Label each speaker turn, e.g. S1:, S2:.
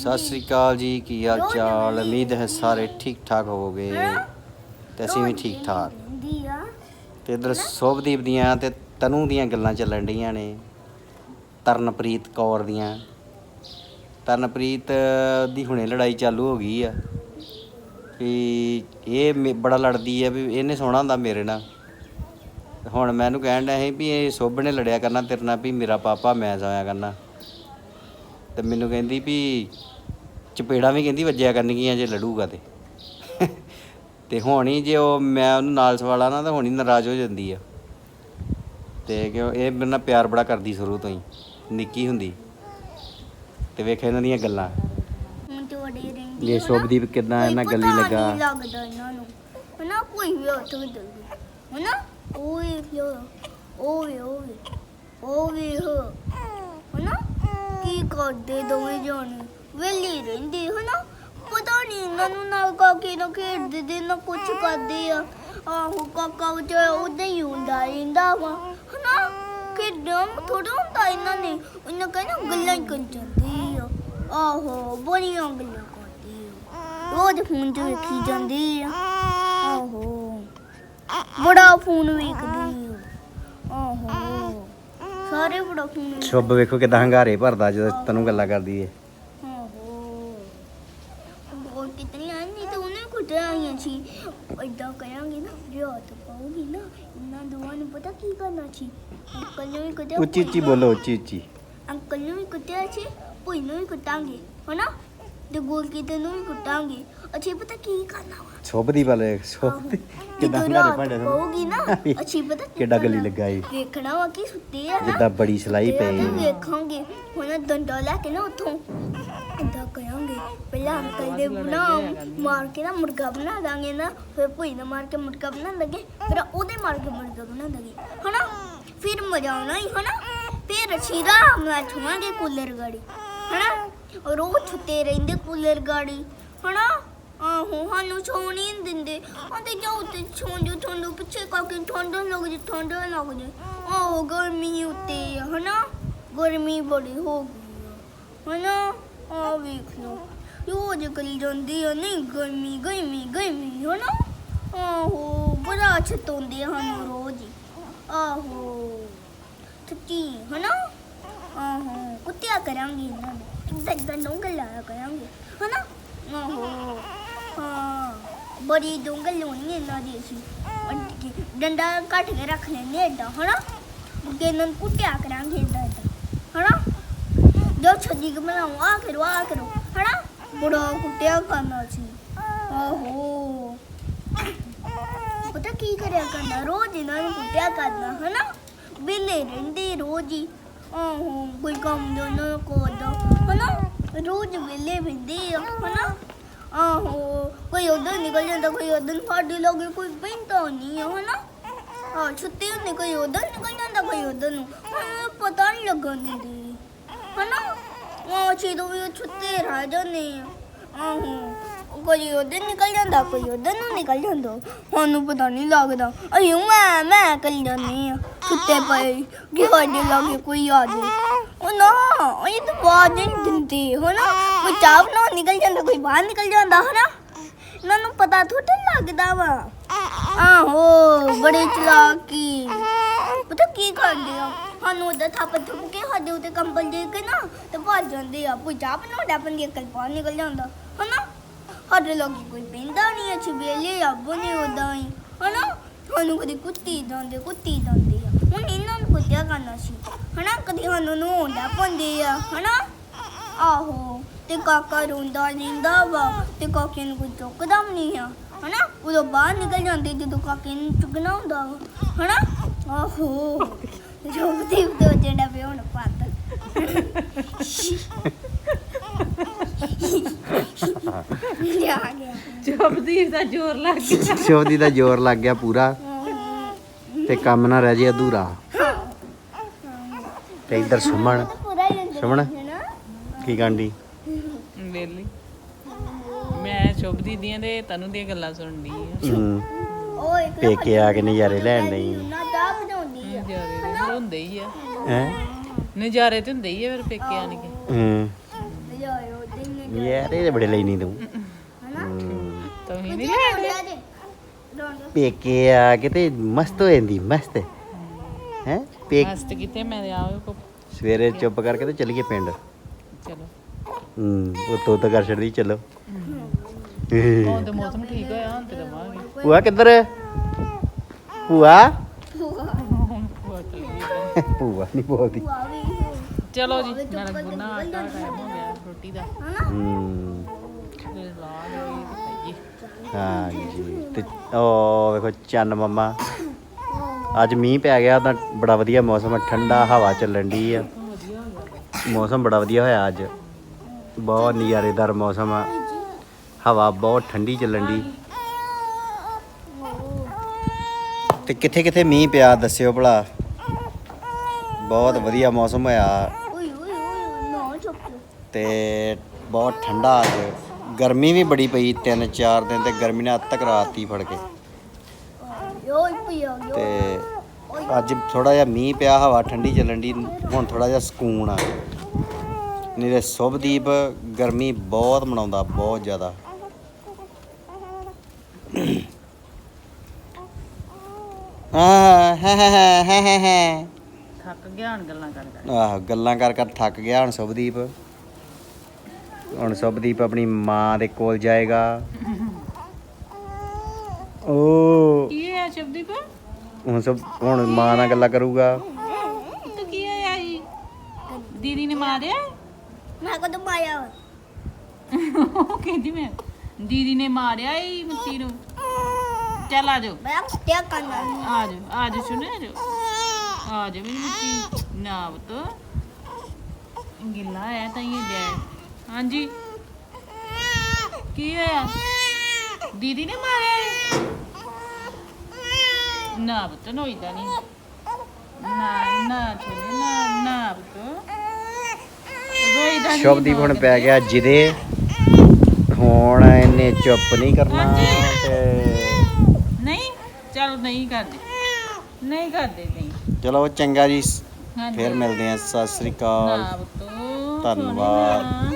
S1: ਸਤਿ ਸ੍ਰੀ ਅਕਾਲ ਜੀ, ਕੀ ਹਾਲ ਚਾਲ? ਉਮੀਦ ਹੈ ਸਾਰੇ ਠੀਕ ਠਾਕ ਹੋਵੋਗੇ। ਤੇ ਅਸੀਂ ਵੀ ਠੀਕ ਠਾਕ
S2: ਦੀਆ
S1: ਤੇ ਇਧਰ ਸੋਭਦੀਪ ਦੀਆਂ ਤੇ ਤਨੂ ਦੀਆਂ ਗੱਲਾਂ ਚੱਲਣ ਡੀਆਂ ਨੇ। ਤਰਨਪ੍ਰੀਤ ਕੌਰ ਦੀਆਂ। ਤਰਨਪ੍ਰੀਤ ਦੀ ਹੁਣੇ ਲੜਾਈ ਚਾਲੂ ਹੋ ਗਈ ਆ। ਵੀ ਇਹ ਮੇ- ਬੜਾ ਲੜਦੀ ਆ ਵੀ ਇਹਨੇ ਸੋਹਣਾ ਹੁੰਦਾ ਮੇਰੇ ਨਾਲ। ਹੁਣ ਮੈਂ ਇਹਨੂੰ ਕਹਿਣ ਡਿਆ ਸੀ ਵੀ ਇਹ ਸੋਭ ਨੇ ਲੜਿਆ ਕਰਨਾ ਤੇਰੇ ਨਾਲ ਵੀ ਮੇਰਾ ਪਾਪਾ ਮੈਂ ਸੋਇਆ ਕਰਨਾ। ਤੇ ਮੈਨੂੰ ਕਹਿੰਦੀ ਵੀ ਚਪੇੜਾਂ ਵੀ ਕਹਿੰਦੀ ਵੱਜਿਆ ਕਰਨਗੀਆਂ ਜੇ ਲੜੂਗਾ ਤੇ। ਤੇ ਹੁਣ ਹੀ ਜੇ ਉਹ ਮੈਂ ਉਹਨੂੰ ਨਾਲ ਸਵਾਲਾ ਨਾ ਤਾਂ ਹੁਣ ਹੀ ਨਾਰਾਜ਼ ਹੋ ਜਾਂਦੀ ਆ। ਤੇ ਕਿਉਂ ਇਹ ਮੇਰੇ ਨਾਲ ਪਿਆਰ ਬੜਾ ਕਰਦੀ ਸ਼ੁਰੂ ਤੋਂ ਹੀ ਨਿੱਕੀ ਹੁੰਦੀ। ਤੇ ਵੇਖ ਇਹਨਾਂ ਦੀਆਂ ਗੱਲਾਂ।
S2: ਹੁਣ ਤੁਹਾਡੇ ਰਹਿੰਦੀ
S1: ਇਹ ਸ਼ੋਭਦੀਪ ਕਿਦਾਂ ਇਹਨਾਂ ਗੱਲੀ ਲੱਗਾ।
S2: ਲੱਗਦਾ ਇਹਨਾਂ ਨੂੰ। ਹਨਾ ਕੋਈ ਵੀ ਕੇ ਚੱਲ ਹਨਾ ਓਏ ਲੋ ਓਏ ਓਏ ਓਏ ਹੋ ਹਨਾ ਕੀ ਕਰਦੇ ਦੋਵੇਂ ਜਾਣੇ। ਵੇਲੀ ਰਹਿੰਦੀ ਹਨਾ ਪਤਾ ਨਹੀਂ ਇਹਨਾਂ ਨੂੰ ਨਾ ਕਾਕੇ ਨਾ ਖੇਡਦੇ ਦੇ ਨਾ ਕੁਛ ਕਰਦੇ ਆ। ਆਹੋ ਕਾਕਾ ਉਹ ਉਹਦੇ ਹੀ ਹੁੰਦਾ ਰਹਿੰਦਾ ਵਾ। ਹਨਾ? ਖੇਡਾਂ ਥੋੜਾ ਹੁੰਦਾ ਇਹਨਾਂ ਨੇ। ਉਹਨਾਂ ਕਹਿੰਦਾ ਗੱਲਾਂ ਹੀ ਕਰ ਜਾਂਦੀ ਆ। ਆਹੋ, ਬੜੀਆਂ ਗੱਲਾਂ ਕਰਦੀ ਆ। ਰੋਜ਼ ਫੋਨ 'ਚ ਵੇਖੀ ਜਾਂਦੀ ਆ। ਆਹੋ, ਬੜਾ ਫੋਨ ਵੇਖਦੀ ਆ। ਆਹੋ, ਸਾਰੇ ਬੜਾ ਫੋਨ ਵੇਖ-
S1: ਸ਼ੁਭ ਵੇਖੋ ਕਿਦਾਂ ਹੰਗਾਰੇ ਭਰਦਾ ਜਦੋਂ ਤੈਨੂੰ ਗੱਲਾਂ ਕਰਦੀ ਏ
S2: ਆਹੋ ਬਹੁਤ ਕਿਤਨੀਆਂ ਨਹੀਂ ਆਈਆਂ ਸੀ ਏਦਾਂ ਕਰਾਂਗੇ ਨਾ ਹੱਥ ਪਾਉਗੀ ਨਾ ਇਹਨਾਂ ਦੋਵਾਂ ਨੂੰ ਪਤਾ ਕੀ ਕਰਨਾ ਸੀ ਅੰਕਲ ਨੂੰ ਵੀ ਕੁੱਟਿਆ
S1: ਉੱਚੀ ਉੱਚੀ ਬੋਲੋ ਉੱਚੀ ਉੱਚੀ
S2: ਅੰਕਲ ਨੂੰ ਵੀ ਕੁੱਟਿਆ ਸੀ ਭੂਈ ਨੂੰ ਵੀ ਕੁੱਟਾਂਗੇ ਹਨਾ ਤੇ ਗੋਲ ਕੀਤੇ ਨੂੰ ਵੀ ਕੁੱਟਾਂਗੇ। ਅੱਛੀ ਪਤਾ ਕੀ ਕਰਨਾ ਵਾ?
S1: ਸ਼ੁਭਦੀਪ ਵਾਲੇ ਸ਼ੁਭ ਕਿਦਾਂ ਹੰਗਾਰੇ ਭਾਂਡੇ
S2: ਪਾਉਗੀ ਨਾ? ਅੱਛੀ ਪਤਾ ਕੀ
S1: ਕਿੱਡਾ ਗੱਲੀ
S2: ਕਰਨਾ?
S1: ਲੱਗਾ ਏ।
S2: ਵੇਖਣਾ ਵਾ ਕੀ ਸੁੱਤੇ ਆ ਨਾ।
S1: ਜਿੱਦਾਂ ਬੜੀ ਸਲਾਈ
S2: ਤੇ
S1: ਪਈ।
S2: ਵੇਖਾਂਗੇ। ਹੁਣ ਡੰਡਾ ਲੈ ਕੇ ਨਾ ਉੱਥੋਂ। ਏਦਾਂ ਕਰਾਂਗੇ। ਪਹਿਲਾਂ ਅੰਕਲ ਦੇ ਬਣਾ ਮਾਰ ਕੇ ਨਾ ਮੁਰਗਾ ਬਣਾ ਦਾਂਗੇ ਨਾ। ਫਿਰ ਭੂਈ ਨੇ ਮਾਰ ਕੇ ਮੁਰਗਾ ਬਣਾ ਦਾਂਗੇ। ਫਿਰ ਉਹਦੇ ਮਾਰ ਕੇ ਮੁਰਗਾ ਬਣਾ ਦਾਂਗੇ। ਹਨਾ? ਫਿਰ ਮਜ਼ਾ ਆਉਣਾ ਹੀ ਹਨਾ? ਫਿਰ ਅਸੀਂ ਰਾਮ ਨਾਲ ਛੁਆਂਗੇ ਕੂਲਰ ਗਾੜੀ। ਹਨਾ? ਔਰ ਉਹ ਛੁੱਤੇ ਰਹਿੰਦੇ ਕੂਲਰ ਗਾੜੀ। ਹਨਾ? ਆਹੋ ਸਾਨੂੰ ਸੌਣ ਹੀ ਨਹੀਂ ਦਿੰਦੇ। ਆਂਦੇ ਜਾਓ ਤੇ ਛੋਂਜੋ ਛੋਂਜੋ ਪਿੱਛੇ ਕਰਕੇ ਠੰਡ ਲੱਗ ਜੇ ਠੰਡ ਲੱਗ ਜੇ। ਆਹੋ ਗਰਮੀ ਉੱਤੇ ਆ, ਹਨਾ? ਗਰਮੀ ਬੜੀ ਹੋ ਗਈ ਆ, ਹਨਾ? ਆ ਵੇਖ ਲਓ। ਰੋਜ਼ ਕਰੀ ਜਾਂਦੀ ਆ ਨਹੀਂ ਗਰਮੀ ਗਰਮੀ ਗਰਮੀ ਹਨਾ? ਆਹੋ ਬੜਾ ਛਤੋਂਦੇ ਸਾਨੂੰ ਰੋਜ਼ ਹੀ। ਆਹੋ ਸੱਚੀ ਹਨਾ? ਆਹੋ ਕੁੱਤਿਆ ਕਰਾਂਗੀ ਇਹਨਾਂ ਨੂੰ। ਇੱਦਾਂ ਇੱਦਾਂ ਡੋਂਗਲ ਲਾਇਆ ਕਰਾਂਗੇ ਹਨਾ ਆਹੋ ਹਾਂ ਬੜੀ ਡੋਂਗਲ ਲਾਉਣੀ ਇਹਨਾਂ ਦੀ ਅਸੀਂ ਅੱਡ ਕੇ ਡੰਡਾ ਕੱਟ ਕੇ ਰੱਖ ਲੈਂਦੇ ਏਦਾਂ ਹਨਾ ਅੱਗੇ ਇਹਨਾਂ ਨੂੰ ਕੁੱਟਿਆ ਕਰਾਂਗੇ ਏਦਾਂ ਏਦਾਂ ਹਨਾ ਜੋ ਛੱਡੀ ਕੇ ਬਣਾਉ ਆ ਕਰੋ ਆ ਕਰੋ ਹਨਾ ਬੜਾ ਕੁੱਟਿਆ ਕਰਨਾ ਸੀ ਆਹੋ ਪਤਾ ਕੀ ਕਰਿਆ ਕਰਨਾ ਰੋਜ਼ ਇਹਨਾਂ ਨੂੰ ਕੁੱਟਿਆ ਕਰਨਾ ਹਨਾ ਬਿੱਲੇ ਰਹਿੰਦੇ ਰੋਜ਼ ਹੀ ਆਹੋ ਕੋਈ ਕੰਮ ਦਾ। ਹਨਾ? ਰੋਜ਼ ਵਿਹਲੇ ਬਿੰਦੇ ਆ, ਹਨਾ? ਆਹੋ, ਕੋਈ ਉਧਰ ਨਿਕਲ ਜਾਂਦਾ, ਕੋਈ ਉਧਰ ਸਾਡੇ ਲੋਗੇ ਕੋਈ ਪੈਂਦਾ ਨਹੀਂ ਆ, ਹਨਾ? ਆ ਛੁੱਟੀ ਹੁੰਦੀ, ਕੋਈ ਉਧਰ ਨਿਕਲ ਜਾਂਦਾ, ਕੋਈ ਉਧਰ ਨੂੰ। ਪਤਾ ਨਹੀਂ ਲੱਗਣ ਦਿੰਦੀ। ਹਨਾ? ਉਹ ਚੀਦੋਂ ਵੀ ਛੁੱਤੇ ਰਹਿ ਜਾਂਦੇ ਆਹੋ। ਕੋਈ ਉਧਰ ਨਿਕਲ ਜਾਂਦਾ, ਕੋਈ ਉਧਰ ਨੂੰ ਨਿਕਲ ਜਾਂਦਾ। ਸਾਨੂੰ ਪਤਾ ਨਹੀਂ ਲੱਗਦਾ। ਅਯੂ ਮੈਂ ਮੈਂ ਕਲ ਜਾਂਦੀ ਆ ਸੁੱਤੇ ਪਏ ਕਿ ਸਾਡੇ ਲਾਗੇ ਕੋਈ ਆ ਜਾਏ ਉਹ ਨਾ ਇਹ ਤਾਂ ਬਾਜ ਨਹੀਂ ਦਿੰਦੀ, ਹਨਾ? ਕੋਈ ਚਾਹ ਬਣਾਉਣ ਨਿਕਲ ਜਾਂਦਾ, ਕੋਈ ਬਾਹਰ ਨਿਕਲ ਜਾਂਦਾ, ਹਨਾ? ਇਹਨਾਂ ਨੂੰ ਪਤਾ ਥੋੜਾ ਲੱਗਦਾ ਵਾ। ਆਹੋ, ਬੜੇ ਚਲਾਕੀ। ਪਤਾ ਕੀ ਕਰਦੇ ਆ? ਸਾਨੂੰ ਉਹਦਾ ਥੱਪ ਥੁੱਪ ਕੇ ਸਾਡੇ ਉੱਤੇ ਕੰਬਲ ਦੇ ਕੇ ਨਾ, ਤੇ ਭੱਜ ਜਾਂਦੇ ਆ। ਕੋਈ ਚਾਹ ਬਣਾਉਂਦਾ ਬੰਦੀ ਕੱਲ ਬਾਹਰ ਨਿਕਲ ਜਾਂਦਾ, ਹਨਾ? ਸਾਡੇ ਲੋਕ ਕੋਈ ਪੈਂਦਾ ਨਹੀਂ ਅੱਛੀ ਵੇਲੇ ਆ ਬਣੇ ਉਦਾਂ ਹੀ। ਹਨਾ? ਸਾਨੂੰ ਕਦੀ ਕੁੱਤੀ ਜਾਂਦੇ ਕੁੱਤੀ ਜਾਂਦੇ ਆ। ਹੁਣ ਇਹਨਾਂ ਨੂੰ ਕੁੱਤਿਆ ਕਰਨਾ ਸੀ। ਹਨਾ? ਕਦੀ ਸਾਨੂੰ ਨੂੰ ਪੰਦੇ ਆ, ਹਨਾ? ਆਹੋ। ਤੇ ਕਾਕਾ ਰੋਂਦਾ ਰਹਿੰਦਾ ਵਾ, ਤੇ ਕਾਕੇ ਨੂੰ ਕੋਈ ਚੁੱਕਦਾ ਵੀ ਨਹੀਂ ਆ, ਹਨਾ? ਉਦੋਂ ਬਾਹਰ ਨਿਕਲ ਜਾਂਦੇ ਜਦੋਂ ਕਾਕੇ ਨੂੰ ਚੁੱਕਣਾ ਹੁੰਦਾ ਵਾ, ਹਨਾ? ਆਹੋ। ਰੋਬਦੀ ਉਦੋਂ ਜਿਹੜਾ ਪਿਆ ਹੁਣ ਪੱਤ ਲਿਆ ਗਿਆ
S3: ਚੁੱਪਦੀਪ ਦਾ ਜ਼ੋਰ ਲੱਗ ਗਿਆ।
S1: ਸ਼ੁਭਦੀਪ ਦਾ ਜ਼ੋਰ ਲੱਗ ਗਿਆ ਪੂਰਾ ਤੇ ਕੰਮ ਨਾ ਰਹਿ ਜੇ ਅਧੂਰਾ। ਤੇ ਇੱਧਰ ਸੁਮਨ
S2: ਪੂਰਾ ਹੀ ਅੰਦਰ
S1: ਸੁਮਨ?
S2: ਹੈ ਨਾ
S1: ਕੀ ਕਾਂਡੀ
S3: ਵੇਲੀ ਮੈਂ ਸ਼ੁਭਦੀਪ ਦੀਆਂ ਤੇ ਤਨੂ ਦੀਆਂ ਗੱਲਾਂ ਸੁਣਦੀ ਆ।
S1: ਹੂੰ।
S2: ਉਹ ਇੱਕ
S1: ਪੇਕੇ ਆ ਕੇ ਨਜ਼ਾਰੇ ਲੈਣ ਲਈ
S2: ਨਾ ਚਾਹ ਬਣਾਉਂਦੀ ਆ।
S3: ਨਜ਼ਾਰੇ ਤੇ ਹੁੰਦੇ ਹੀ ਆ।
S1: ਹੈ?
S3: ਨਜ਼ਾਰੇ ਤੇ ਹੁੰਦੇ ਹੀ ਆ ਫਿਰ ਪੇਕੇ ਆਣ ਕੇ।
S1: ਹੂੰ।
S2: ਲਿਆਇਓ ਦਿਨ
S1: ਯਾਰ ਇਹ ਬੜੇ ਲੈਣੀ ਤੂੰ
S2: ਹਨਾ
S1: ਹਮ,
S3: ਤੁਸੀਂ
S2: ਨਹੀਂ
S3: ਨਹੀਂ ਲੈਣੇ
S2: ਲੈਂਦੇ ਰੋਂਦੇ
S1: ਪੇਕੇ ਆ ਕੇ ਤੇ ਮਸਤ ਹੋ ਜਾਂਦੀ ਮਸਤ ਹੈ ਪੇਕ
S3: ਮਸਤ ਕਿਤੇ ਮੈਂ ਆਵੇ ਕੋ
S1: ਸਵੇਰੇ ਚੁੱਪ ਕਰਕੇ ਤੇ ਚੱਲੀਏ ਪਿੰਡ
S3: ਚਲੋ
S1: ਹੂੰ ਉਹ ਤੋਂ ਤਾਂ ਕਰ ਛੱਡਦੀ ਚਲੋ
S3: ਹੁਣ ਤੇ ਮੌਸਮ ਠੀਕ ਹੋਇਆ ਹੁਣ ਤੇ ਦਵਾਂਗੇ
S1: ਭੂਆ ਕਿੱਧਰ ਭੂਆ ਭੂਆ ਨਹੀਂ ਬੋਲਦੀ
S3: ਚਲੋ ਜੀ ਨਾਲ ਗੁਨਾ ਆਟਾ ਟਾਈਮ ਹੋ ਗਿਆ ਰੋਟੀ ਦਾ।
S1: ਹੂੰ
S3: ਤੇ ਲਾ ਲਓ ਇਹ ਖਾਈਏ
S1: ਹਾਂ ਤੇ ਉਹ ਵੇਖੋ ਚੰਨ ਮੰਮਾ। ਅੱਜ ਮੀਂਹ ਪੈ ਗਿਆ ਤਾਂ ਬੜਾ ਵਧੀਆ ਮੌਸਮ ਆ, ਠੰਡਾ ਹਵਾ ਚੱਲਣ ਦੀ ਆ। ਮੌਸਮ ਬੜਾ ਵਧੀਆ ਹੋਇਆ ਅੱਜ। ਬਹੁਤ ਨਜ਼ਾਰੇਦਾਰ ਮੌਸਮ ਆ। ਹਵਾ ਬਹੁਤ ਠੰਡੀ ਚੱਲਣ ਦੀ ਤੇ ਕਿੱਥੇ ਕਿੱਥੇ ਮੀਂਹ ਪਿਆ ਦੱਸਿਓ ਭਲਾ। ਬਹੁਤ ਵਧੀਆ ਮੌਸਮ ਹੋਇਆ
S2: ਓਏ ਓਏ ਓਏ ਨਾ ਚੁੱਪ
S1: ਤੇ ਬਹੁਤ ਠੰਡਾ ਅੱਜ। ਗਰਮੀ ਵੀ ਬੜੀ ਪਈ ਤਿੰਨ ਚਾਰ ਦਿਨ ਤੇ ਗਰਮੀ ਨੇ ਅੱਤ ਤੱਕ ਰਾਤੀ ਫੜ ਕੇ। ਤੇ ਅੱਜ ਥੋੜਾ ਜਿਹਾ ਮੀਂਹ ਪਿਆ ਹਵਾ ਠੰਡੀ ਚੱਲਣ ਦੀ ਹੁਣ ਥੋੜਾ ਜਿਹਾ ਸਕੂਨ ਆ। ਨਹੀਂ ਤੇ ਸੁਭਦੀਪ ਗਰਮੀ ਬਹੁਤ ਮਨਾਉਂਦਾ ਬਹੁਤ ਜ਼ਿਆਦਾ। ਆਹ ਹੈ ਹੈ ਹੈ ਹੈ ਹੈ ਹੈ।
S3: ਥੱਕ ਗਿਆ ਹੁਣ ਗੱਲਾਂ ਕਰ ਕਰ
S1: ਆਹ ਗੱਲਾਂ ਕਰ ਕਰ ਥੱਕ ਗਿਆ ਹੁਣ ਸੁਭਦੀਪ ਹੁਣ ਸੁਭਦੀਪ ਆਪਣੀ ਮਾਂ ਦੇ ਕੋਲ ਜਾਏਗਾ। ਓ
S3: ਕੀ ਹੈ ਸ਼ਬਦੀਪ
S1: ਹੁਣ ਸਭ ਹੁਣ ਮਾਂ ਨਾਲ ਗੱਲਾਂ ਕਰੂਗਾ।
S3: ਤੂੰ ਕੀ ਹੈ ਆਈ ਦੀਦੀ ਨੇ ਮਾਰਿਆ?
S2: ਮੈਂ ਪਾਇਆ
S3: ਉਹ ਕਹਿੰਦੀ ਮੈਂ ਦੀਦੀ ਨੇ ਮਾਰਿਆ ਈ ਮਿੱਤੀ ਨੂੰ। ਚੱਲ ਆ ਜਾਓ।
S2: ਮੈਂ ਕੁੱਤਿਆ ਕਰਨਾ
S3: ਆ ਜਾਓ ਆ ਜਾਓ ਸੁਣੇ ਆ ਜਾਓ। ਆ ਜਾਓ ਮੇਰੀ ਮਿੱਤੀ ਨਾ ਬਤ ਗਿੱਲਾ ਹੈ ਤਾਂ ਇਹ ਜਾਏ ਹਾਂਜੀ। ਕੀ ਹੋਇਆ? ਦੀਦੀ ਨੇ ਮਾਰਿਆ? ਨਾ ਬਤ ਨੋਈਦਾ ਨਹੀਂ। ਨਾ ਨਾ ਛੋਲੇ ਨਾ ਨਾ ਬਤ ਰੋਈਦਾ ਨਹੀਂ
S1: ਸ਼ੁਭਦੀਪ ਹੁਣ ਪੈ ਗਿਆ ਜਿਹਦੇ। ਹੁਣ ਇਹਨੇ ਚੁੱਪ ਨਹੀਂ ਕਰਨਾ
S3: ਹਾਂਜੀ।
S1: ਤੇ
S3: ਨਹੀਂ ਚਲ ਨਹੀਂ ਕਰਦੇ। ਨਹੀਂ ਕਰਦੇ ਨਹੀਂ।
S1: ਚਲੋ ਚੰਗਾ ਜੀ।
S3: ਹਾਂਜੀ।
S1: ਫੇਰ ਮਿਲਦੇ ਆ ਸਤਿ ਸ੍ਰੀ ਅਕਾਲ।
S3: ਨਾ ਬਤੋ
S1: ਧੰਨਵਾਦ।